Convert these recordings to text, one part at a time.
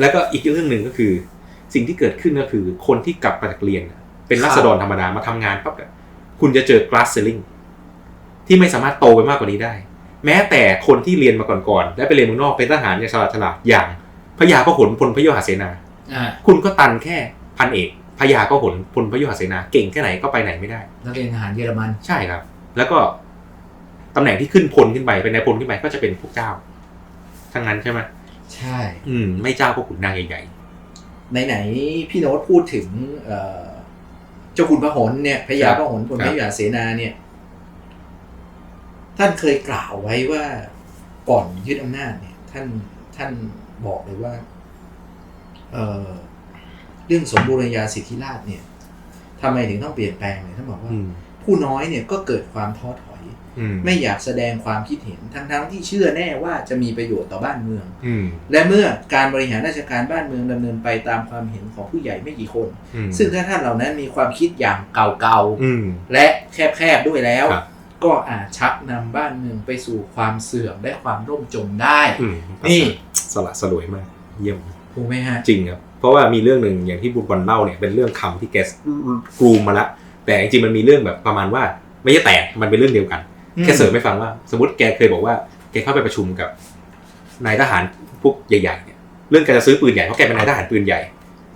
แล้วก็อีกเรื่องหนึ่งก็คือ สิ่งที่เกิดขึ้นก็คือ คนที่กลับมาจากเรียนน่ะเป็นรัษฎรธรรมดามาทำงานปั๊บเนี่ยคุณจะเจอ glass ceiling ที่ไม่สามารถโตไปมากกว่านี้ได้ แม้แต่คนที่เรียนมาก่อนๆและไปเรียนเมืองนอกเป็นทหารอย่างฉลาดฉลาดๆอย่างพญาพหลพลพยุหเสนาอ่าคุณก็ตันแค่พันเอกพญาพหลพลพยุหเสนาเก่งแค่ไหนก็ไปไหนไม่ได้นักเรียนทหารเยอรมันใช่ครับ แล้วก็ตำแหน่งที่ขึ้นพลขึ้นไปเป็นนายพลขึ้นไปก็จะเป็นพวกเจ้า ทั้งนั้นใช่ไหม ใช่ อืม ไม่เจ้าก็ขุนนางใหญ่ไหนๆพี่โน้ตพูดถึงเอ่อเจ้าคุณพระหลเนี่ยพญาพระหลพลพยุหเสนาเนี่ย ท่านเคยกล่าวไว้ว่าก่อนยึดอำนาจเนี่ย ท่านท่านบอกเลยว่า เอ่อเรื่องสมบูรณาญาสิทธิราชเนี่ยทำไมถึงต้องเปลี่ยนแปลงเนี่ยท่านบอกๆว่า อืม ผู้น้อยเนี่ยก็เกิดความท้อถอยอืม ไม่อยากแสดงความคิดเห็นทั้งๆที่เชื่อแน่ว่าจะมีประโยชน์ต่อบ้านเมืองอืมและเมื่อการบริหารราชการบ้านเมืองดำเนินไปตามความเห็นของผู้ใหญ่ไม่กี่คนอืมซึ่งถ้าท่านเหล่านั้นมีความคิดอย่างเก่าอืมๆและแคบๆด้วยแล้วครับก็อาจชักนำบ้านเมืองไปสู่ความเสื่อมและความร่มจมได้อืมนี่สละสลวยมาก เยี่ยมถูกไหมฮะจริงครับเพราะว่ามีเรื่องหนึ่งอย่างที่บุญบอลเล่าเนี่ยเป็นเรื่องคำที่แกกรูมมาละแต่จริงๆมันมีเรื่องแบบประมาณว่า ไม่ใช่แตกมันเป็นเรื่องเดียวกันอืมแค่เสริมให้ฟังว่า สมมติแกเคยบอกว่าแกเข้าไปประชุมกับนายทหารพวกใหญ่ๆเนี่ยเรื่องการจะซื้อปืนใหญ่เพราะแกเป็นนายทหารปืนใหญ่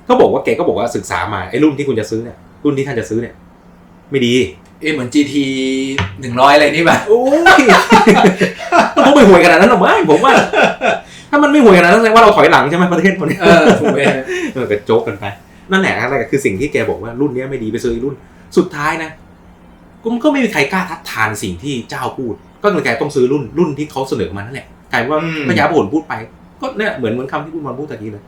ก็บอกว่าแกก็บอกว่าศึกษามาไอ้รุ่นที่คุณจะซื้อเนี่ยรุ่นที่ท่านจะซื้อเนี่ย ไม่ดี เอะเหมือน GT หนึ่งร้อยอะไรนี่แบบโอ้ยมันต้องไปห่วยขนาดนั้นหรอไม่ผมว่า ถ้ามันไม่ห่วยขนาดนั้นแสดงว่าเราถอยหลังใช่ไหมประเทศคนนี้เออถูกไหมฮะเออก็โจ๊กกันไปนั่นแหละนั่นแหละคือสิ่งที่แกบอกว่ารุ่นเนี้ยไม่ดีไปซื้ออีกรุ่น สุดท้ายนะ ก็มันก็ไม่มีใครกล้าทัดทานสิ่งที่เจ้าพูด ก็เลยกลายต้องซื้อรุ่นรุ่นที่เขาเสนอมานั่นแหละกลายเป็นว่าอืมพญาพหลพูดไป ก็เนี่ยเหมือนเหมือนคำที่พูดมาพูดตะกี้เลย